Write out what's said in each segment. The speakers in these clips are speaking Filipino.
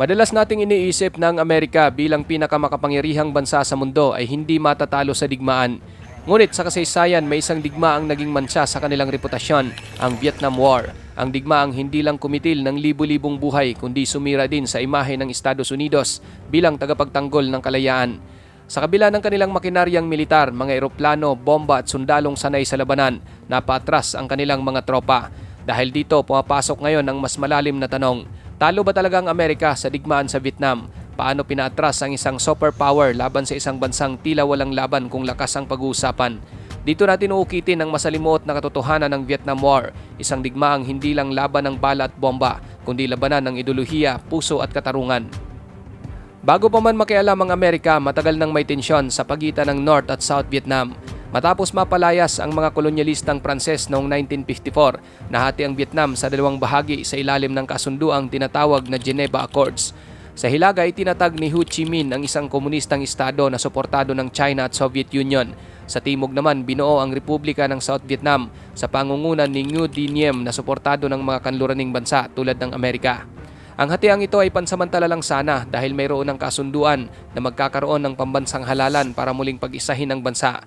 Madalas nating iniisip na ang Amerika bilang pinakamakapangyarihang bansa sa mundo ay hindi matatalo sa digmaan. Ngunit sa kasaysayan may isang digmaang naging mansa sa kanilang reputasyon, ang Vietnam War. Ang digmaang hindi lang kumitil ng libu-libong buhay kundi sumira din sa imahe ng Estados Unidos bilang tagapagtanggol ng kalayaan. Sa kabila ng kanilang makinaryang militar, mga eroplano, bomba at sundalong sanay sa labanan, napatras ang kanilang mga tropa. Dahil dito, pumapasok ngayon ang mas malalim na tanong, talo ba talaga ang Amerika sa digmaan sa Vietnam? Paano pinaatras ang isang superpower laban sa isang bansang tila walang laban kung lakas ang pag-uusapan? Dito natin uukitin ang masalimuot na katotohanan ng Vietnam War, isang digmaang hindi lang laban ng bala at bomba, kundi labanan ng ideolohiya, puso at katarungan. Bago pa man makialam ang Amerika, matagal nang may tensyon sa pagitan ng North at South Vietnam. Matapos mapalayas ang mga kolonyalistang Pranses noong 1954, nahati ang Vietnam sa dalawang bahagi sa ilalim ng kasunduang tinatawag na Geneva Accords. Sa Hilaga ay tinatag ni Ho Chi Minh ang isang komunistang estado na suportado ng China at Soviet Union. Sa timog naman, binuo ang Republika ng South Vietnam sa pangungunan ni Ngo Dinh na suportado ng mga kanluraning bansa tulad ng Amerika. Ang hatiang ito ay pansamantala lang sana dahil mayroon ng kasunduan na magkakaroon ng pambansang halalan para muling pag-isahin ang bansa.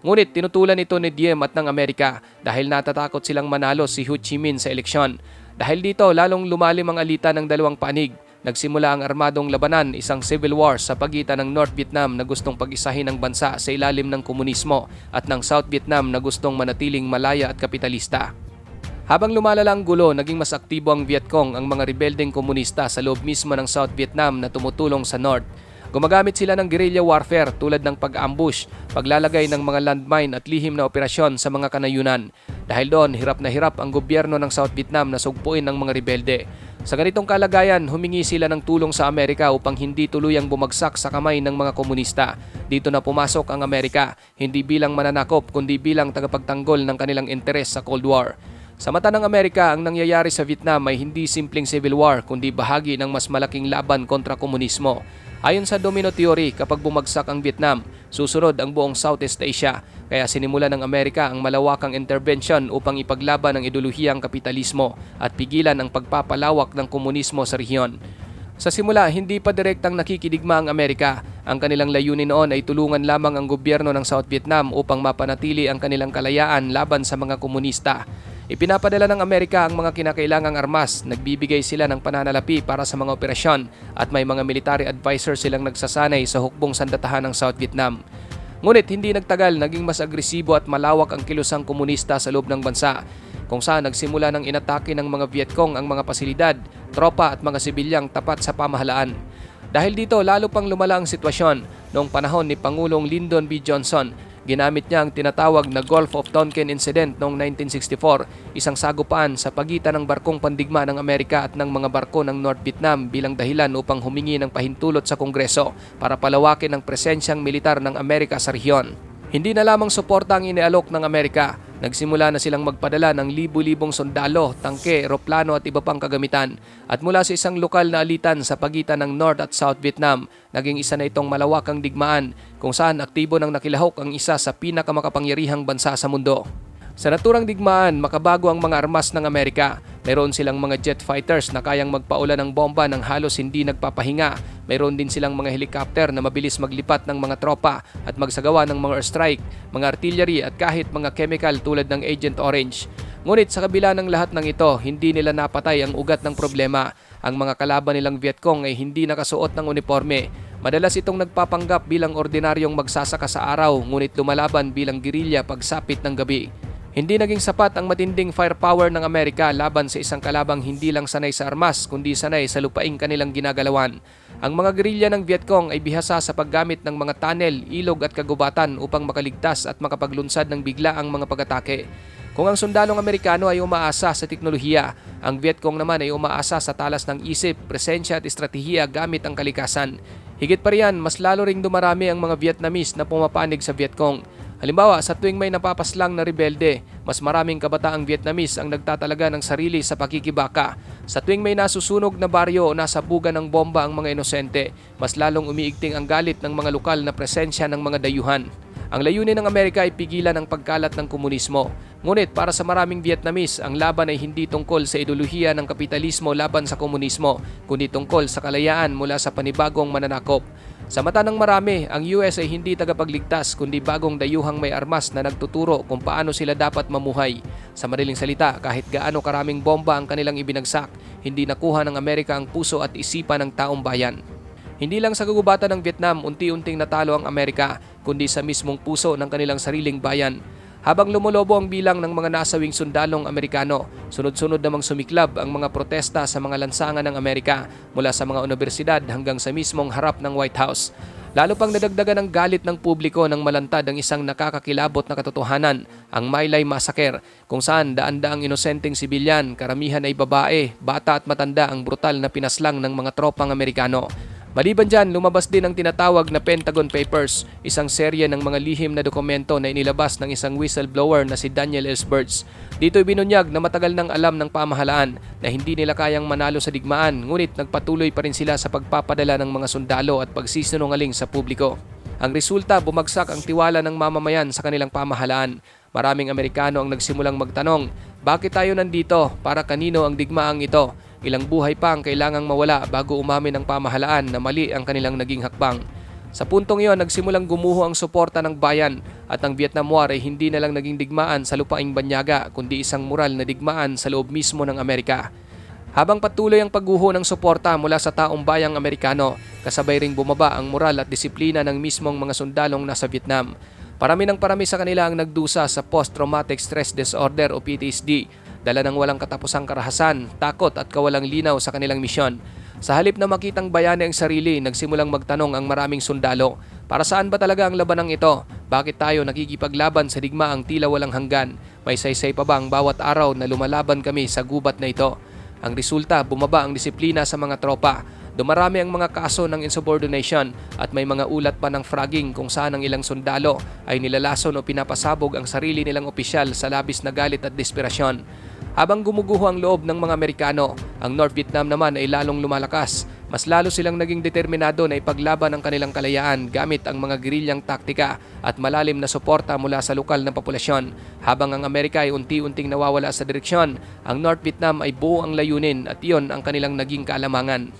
Ngunit tinutulan ito ni Diem at ng Amerika dahil natatakot silang manalo si Ho Chi Minh sa eleksyon. Dahil dito lalong lumalim ang alitan ng dalawang panig. Nagsimula ang armadong labanan, isang civil war sa pagitan ng North Vietnam na gustong pag-isahin ang bansa sa ilalim ng komunismo at ng South Vietnam na gustong manatiling malaya at kapitalista. Habang lumalala ang gulo, naging mas aktibo ang Vietcong, ang mga rebeldeng komunista sa loob mismo ng South Vietnam na tumutulong sa North. Gumagamit sila ng guerrilla warfare tulad ng pag-ambush, paglalagay ng mga landmine at lihim na operasyon sa mga kanayunan. Dahil doon, hirap na hirap ang gobyerno ng South Vietnam na sugpuin ng mga rebelde. Sa ganitong kalagayan, humingi sila ng tulong sa Amerika upang hindi tuluyang bumagsak sa kamay ng mga komunista. Dito na pumasok ang Amerika, hindi bilang mananakop kundi bilang tagapagtanggol ng kanilang interes sa Cold War. Sa mata ng Amerika, ang nangyayari sa Vietnam ay hindi simpleng civil war kundi bahagi ng mas malaking laban kontra komunismo. Ayon sa domino theory, kapag bumagsak ang Vietnam, susunod ang buong Southeast Asia. Kaya sinimula ng Amerika ang malawakang intervention upang ipaglaban ang ideolohiyang kapitalismo at pigilan ang pagpapalawak ng komunismo sa rehiyon. Sa simula, hindi pa direktang nakikidigma ang Amerika. Ang kanilang layunin noon ay tulungan lamang ang gobyerno ng South Vietnam upang mapanatili ang kanilang kalayaan laban sa mga komunista. Ipinapadala ng Amerika ang mga kinakailangang armas, nagbibigay sila ng pananalapi para sa mga operasyon at may mga military advisor silang nagsasanay sa hukbong sandatahan ng South Vietnam. Ngunit hindi nagtagal naging mas agresibo at malawak ang kilusang komunista sa loob ng bansa kung saan nagsimula ng inatake ng mga Vietcong ang mga pasilidad, tropa at mga sibilyang tapat sa pamahalaan. Dahil dito lalo pang lumala ang sitwasyon noong panahon ni Pangulong Lyndon B. Johnson Ginamit niya ang tinatawag na Gulf of Tonkin Incident noong 1964, isang sagupaan sa pagitan ng barkong pandigma ng Amerika at ng mga barko ng North Vietnam bilang dahilan upang humingi ng pahintulot sa Kongreso para palawakin ang presensyang militar ng Amerika sa rehiyon. Hindi na lamang suporta ang inialok ng Amerika, Nagsimula na silang magpadala ng libu-libong sundalo, tangke, eroplano at iba pang kagamitan. At mula sa isang lokal na alitan sa pagitan ng North at South Vietnam, naging isa na itong malawakang digmaan kung saan aktibo ng nakilahok ang isa sa pinakamakapangyarihang bansa sa mundo. Sa naturang digmaan, makabago ang mga armas ng Amerika. Mayroon silang mga jet fighters na kayang magpaula ng bomba ng halos hindi nagpapahinga. Mayroon din silang mga helicopter na mabilis maglipat ng mga tropa at magsagawa ng mga airstrike, mga artillery at kahit mga chemical tulad ng Agent Orange. Ngunit sa kabila ng lahat ng ito, hindi nila napatay ang ugat ng problema. Ang mga kalaban nilang Vietcong ay hindi nakasuot ng uniforme. Madalas itong nagpapanggap bilang ordinaryong magsasaka sa araw ngunit lumalaban bilang gerilya pagsapit ng gabi. Hindi naging sapat ang matinding firepower ng Amerika laban sa isang kalabang hindi lang sanay sa armas kundi sanay sa lupaing kanilang ginagalawan. Ang mga gerilya ng Vietcong ay bihasa sa paggamit ng mga tunnel, ilog at kagubatan upang makaligtas at makapaglunsad ng bigla ang mga pag-atake. Kung ang sundalong Amerikano ay umaasa sa teknolohiya, ang Vietcong naman ay umaasa sa talas ng isip, presensya at estratehiya gamit ang kalikasan. Higit pa riyan, mas lalo ring dumarami ang mga Vietnamese na pumapanig sa Vietcong Halimbawa, sa tuwing may napapaslang na rebelde, mas maraming kabataang Vietnamese ang nagtatalaga ng sarili sa pakikibaka. Sa tuwing may nasusunog na baryo o nasa buga ng bomba ang mga inosente, mas lalong umiigting ang galit ng mga lokal na presensya ng mga dayuhan. Ang layunin ng Amerika ay pigilan ang pagkalat ng komunismo. Ngunit para sa maraming Vietnamese, ang laban ay hindi tungkol sa ideolohiya ng kapitalismo laban sa komunismo, kundi tungkol sa kalayaan mula sa panibagong mananakop. Sa mata ng marami, ang US ay hindi tagapagligtas kundi bagong dayuhang may armas na nagtuturo kung paano sila dapat mamuhay. Sa madaling salita, kahit gaano karaming bomba ang kanilang ibinagsak, hindi nakuha ng Amerika ang puso at isipan ng taong bayan. Hindi lang sa kagubatan ng Vietnam unti-unting natalo ang Amerika, kundi sa mismong puso ng kanilang sariling bayan. Habang lumulobo ang bilang ng mga nasawing sundalong Amerikano, sunod-sunod namang sumiklab ang mga protesta sa mga lansangan ng Amerika mula sa mga universidad hanggang sa mismong harap ng White House. Lalo pang nadagdagan ng galit ng publiko nang malantad ang isang nakakakilabot na katotohanan, ang Maylay Massacre, kung saan daan-daang inosenteng sibilyan, karamihan ay babae, bata at matanda ang brutal na pinaslang ng mga tropang Amerikano. Maliban dyan, lumabas din ang tinatawag na Pentagon Papers, isang serye ng mga lihim na dokumento na inilabas ng isang whistleblower na si Daniel Ellsbergs. Dito binunyag na matagal nang alam ng pamahalaan na hindi nila kayang manalo sa digmaan, ngunit nagpatuloy pa rin sila sa pagpapadala ng mga sundalo at pagsisinungaling sa publiko. Ang resulta, bumagsak ang tiwala ng mamamayan sa kanilang pamahalaan. Maraming Amerikano ang nagsimulang magtanong, bakit tayo nandito? Para kanino ang digmaang ito? Ilang buhay pa ang kailangang mawala bago umamin ang pamahalaan na mali ang kanilang naging hakbang. Sa puntong iyon, nagsimulang gumuho ang suporta ng bayan at ang Vietnam War ay hindi na lang naging digmaan sa lupaing banyaga kundi isang moral na digmaan sa loob mismo ng Amerika. Habang patuloy ang pagguho ng suporta mula sa taong bayang Amerikano, kasabay ring bumaba ang moral at disiplina ng mismong mga sundalong nasa Vietnam. Parami ng parami sa kanila ang nagdusa sa post-traumatic stress disorder o PTSD dala ng walang katapusang karahasan, takot at kawalang linaw sa kanilang misyon. Sa halip na makitang bayani ang sarili, nagsimulang magtanong ang maraming sundalo, para saan ba talaga ang labanang ito? Bakit tayo nakikipaglaban sa digmaang tila walang hanggan? May saysay pa ba ang bawat araw na lumalaban kami sa gubat na ito? Ang resulta, bumaba ang disiplina sa mga tropa. Dumarami ang mga kaso ng insubordination at may mga ulat pa ng fragging kung saan ang ilang sundalo ay nilalason o pinapasabog ang sarili nilang opisyal sa labis na galit at desperasyon. Habang gumuguho ang loob ng mga Amerikano, ang North Vietnam naman ay lalong lumalakas. Mas lalo silang naging determinado na ipaglaban ang kanilang kalayaan gamit ang mga gerilyang taktika at malalim na suporta mula sa lokal na populasyon. Habang ang Amerika ay unti-unting nawawala sa direksyon, ang North Vietnam ay buo ang layunin at iyon ang kanilang naging kaalamangan.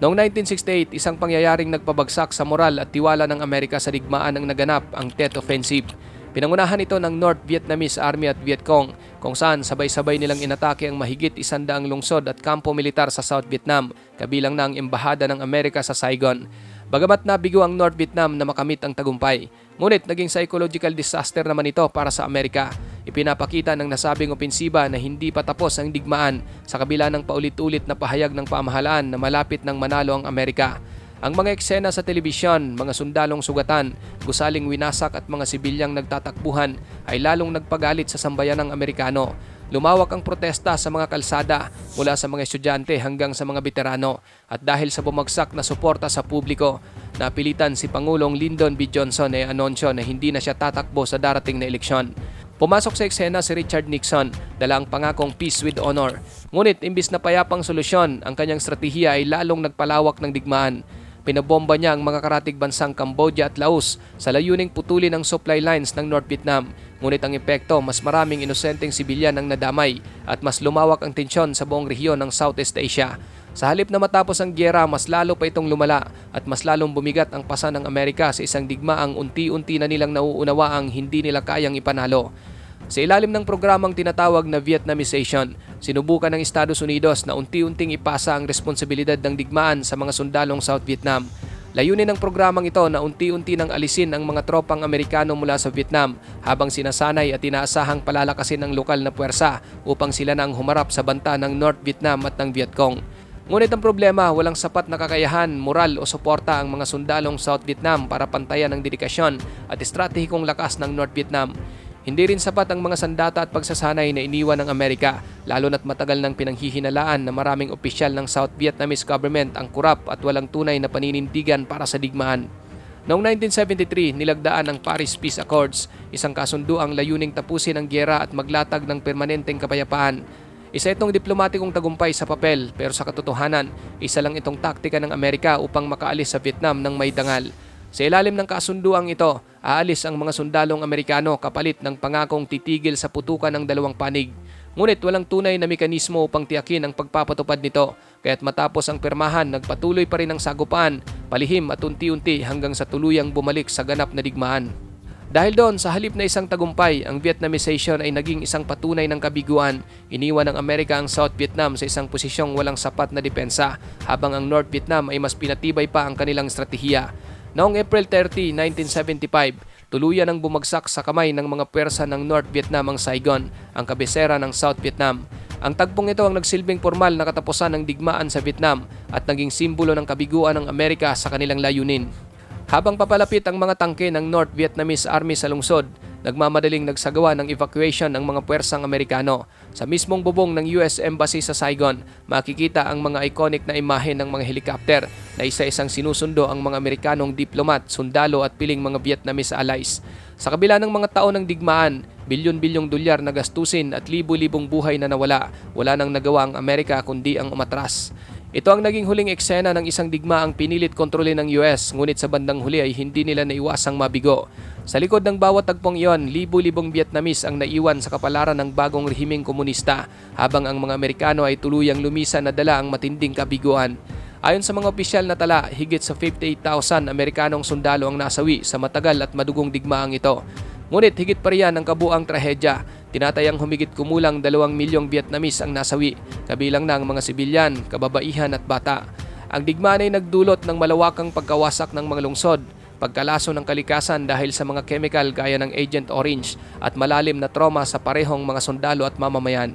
Noong 1968, isang pangyayaring nagpabagsak sa moral at tiwala ng Amerika sa digmaan ang naganap, ang Tet Offensive. Pinangunahan ito ng North Vietnamese Army at Vietcong kung saan sabay-sabay nilang inatake ang mahigit isandaang lungsod at kampo militar sa South Vietnam, kabilang na ang embahada ng Amerika sa Saigon. Bagamat nabigo ang North Vietnam na makamit ang tagumpay, ngunit naging psychological disaster naman ito para sa Amerika. Ipinapakita ng nasabing opensiba na hindi pa tapos ang digmaan sa kabila ng paulit-ulit na pahayag ng pamahalaan na malapit ng manalo ang Amerika. Ang mga eksena sa telebisyon, mga sundalong sugatan, gusaling winasak at mga sibilyang nagtatakbuhan ay lalong nagpagalit sa sambayan ng Amerikano. Lumawak ang protesta sa mga kalsada mula sa mga estudyante hanggang sa mga veterano at dahil sa bumagsak na suporta sa publiko, napilitan si Pangulong Lyndon B. Johnson ay anunsyo na hindi na siya tatakbo sa darating na eleksyon. Pumasok sa eksena si Richard Nixon, dala ang pangakong peace with honor. Ngunit imbis na payapang solusyon, ang kanyang strategiya ay lalong nagpalawak ng digmaan. Pinabomba niya ang mga karatig bansang Cambodia at Laos sa layuning putulin ang supply lines ng North Vietnam. Ngunit ang epekto, mas maraming inosenteng sibilyan ang nadamay at mas lumawak ang tensyon sa buong rehiyon ng Southeast Asia. Sa halip na matapos ang gyera, mas lalo pa itong lumala at mas lalong bumigat ang pasa ng Amerika sa isang digmaang unti-unti na nilang nauunawa ang hindi nila kayang ipanalo. Sa ilalim ng programang tinatawag na Vietnamization, sinubukan ng Estados Unidos na unti-unting ipasa ang responsibilidad ng digmaan sa mga sundalong South Vietnam. Layunin ng programang ito na unti-unti nang alisin ang mga tropang Amerikano mula sa Vietnam habang sinasanay at inaasahang palalakasin ng lokal na puwersa upang sila na ang humarap sa banta ng North Vietnam at ng Vietcong. Ngunit ang problema, walang sapat na kakayahan, moral o suporta ang mga sundalong South Vietnam para pantayan ang dedikasyon at estratehikong lakas ng North Vietnam. Hindi rin sapat ang mga sandata at pagsasanay na iniwan ng Amerika, lalo na't matagal nang pinanghihinalaan na maraming opisyal ng South Vietnamese government ang kurap at walang tunay na paninindigan para sa digmaan. Noong 1973, nilagdaan ang Paris Peace Accords, isang kasunduang layuning tapusin ang gyera at maglatag ng permanenteng kapayapaan. Isa itong diplomatikong tagumpay sa papel pero sa katotohanan, isa lang itong taktika ng Amerika upang makaalis sa Vietnam ng may dangal. Sa ilalim ng kasunduang ito, aalis ang mga sundalong Amerikano kapalit ng pangakong titigil sa putukan ng dalawang panig. Ngunit walang tunay na mekanismo upang tiyakin ang pagpapatupad nito. Kaya't matapos ang pirmahan, nagpatuloy pa rin ang sagupaan, palihim at unti-unti hanggang sa tuluyang bumalik sa ganap na digmaan. Dahil doon, sa halip na isang tagumpay, ang Vietnamization ay naging isang patunay ng kabiguan. Iniwan ng Amerika ang South Vietnam sa isang posisyong walang sapat na depensa, habang ang North Vietnam ay mas pinatibay pa ang kanilang estratehiya. Noong April 30, 1975, tuluyan ang bumagsak sa kamay ng mga pwersa ng North Vietnam ang Saigon, ang kabisera ng South Vietnam. Ang tagpong ito ang nagsilbing formal na katapusan ng digmaan sa Vietnam at naging simbolo ng kabiguan ng Amerika sa kanilang layunin. Habang papalapit ang mga tangke ng North Vietnamese Army sa lungsod, nagmamadaling nagsagawa ng evacuation ng mga puwersang Amerikano. Sa mismong bubong ng US Embassy sa Saigon, makikita ang mga iconic na imahe ng mga helicopter na isa-isang sinusundo ang mga Amerikanong diplomat, sundalo at piling mga Vietnamese allies. Sa kabila ng mga taon ng digmaan, bilyon-bilyong dolyar na gastusin at libu-libong buhay na nawala, wala nang nagawa ang Amerika kundi ang umatras. Ito ang naging huling eksena ng isang digmaang pinilit kontrolin ng US ngunit sa bandang huli ay hindi nila naiwasang mabigo. Sa likod ng bawat tagpong iyon, libu-libong Vietnamese ang naiwan sa kapalaran ng bagong rehimeng komunista habang ang mga Amerikano ay tuluyang lumisan na dala ang matinding kabiguan. Ayon sa mga opisyal na tala, higit sa 58,000 Amerikanong sundalo ang nasawi sa matagal at madugong digmaang ito. Ngunit higit pa riyan ang kabuang trahedya. Tinatayang humigit kumulang 2 milyong Vietnamese ang nasawi, kabilang na ang mga sibilyan, kababaihan at bata. Ang digmaan ay nagdulot ng malawakang pagkawasak ng mga lungsod, pagkalaso ng kalikasan dahil sa mga chemical gaya ng Agent Orange at malalim na trauma sa parehong mga sundalo at mamamayan.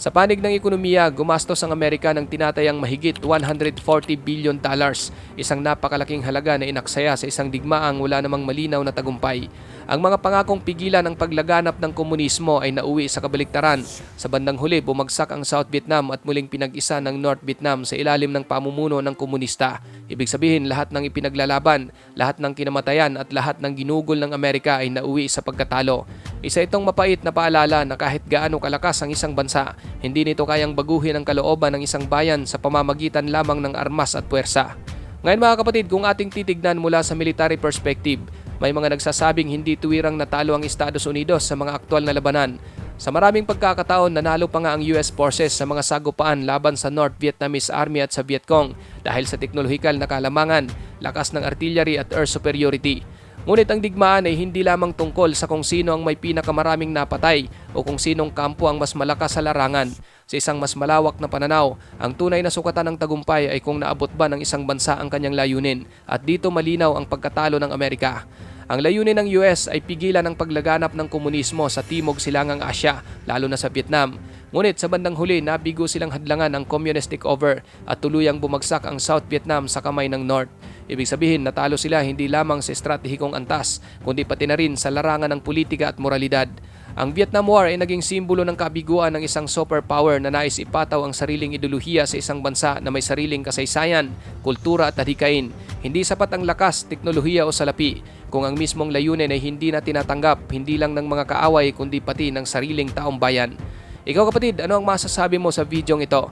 Sa panig ng ekonomiya, gumastos ang Amerika ng tinatayang mahigit 140 billion dollars, isang napakalaking halaga na inaksaya sa isang digmaang wala namang malinaw na tagumpay. Ang mga pangakong pigilan ng paglaganap ng komunismo ay nauwi sa kabaliktaran. Sa bandang huli, bumagsak ang South Vietnam at muling pinag-isa ng North Vietnam sa ilalim ng pamumuno ng komunista. Ibig sabihin, lahat ng ipinaglalaban, lahat ng kinamatayan at lahat ng ginugol ng Amerika ay nauwi sa pagkatalo. Isa itong mapait na paalala na kahit gaano kalakas ang isang bansa, hindi nito kayang baguhin ang kalooban ng isang bayan sa pamamagitan lamang ng armas at puwersa. Ngayon mga kapatid, kung ating titignan mula sa military perspective, may mga nagsasabing hindi tuwirang natalo ang Estados Unidos sa mga aktwal na labanan. Sa maraming pagkakataon, nanalo pa nga ang US forces sa mga sagupaan laban sa North Vietnamese Army at sa Vietcong dahil sa teknolohikal na kalamangan, lakas ng artillery at air superiority. Ngunit ang digmaan ay hindi lamang tungkol sa kung sino ang may pinakamaraming napatay o kung sinong kampo ang mas malakas sa larangan. Sa isang mas malawak na pananaw, ang tunay na sukatan ng tagumpay ay kung naabot ba ng isang bansa ang kanyang layunin at dito malinaw ang pagkatalo ng Amerika. Ang layunin ng US ay pigilan ang paglaganap ng komunismo sa Timog Silangang Asya, lalo na sa Vietnam. Ngunit sa bandang huli, nabigo silang hadlangan ang communist takeover at tuluyang bumagsak ang South Vietnam sa kamay ng North. Ibig sabihin, natalo sila hindi lamang sa estratehikong antas, kundi pati na rin sa larangan ng politika at moralidad. Ang Vietnam War ay naging simbolo ng kabiguan ng isang superpower na nais ipataw ang sariling ideolohiya sa isang bansa na may sariling kasaysayan, kultura at adhikain. Hindi sapat ang lakas, teknolohiya o salapi kung ang mismong layunin ay hindi na tinatanggap hindi lang ng mga kaaway kundi pati ng sariling taong bayan. Ikaw kapatid, ano ang masasabi mo sa videong ito?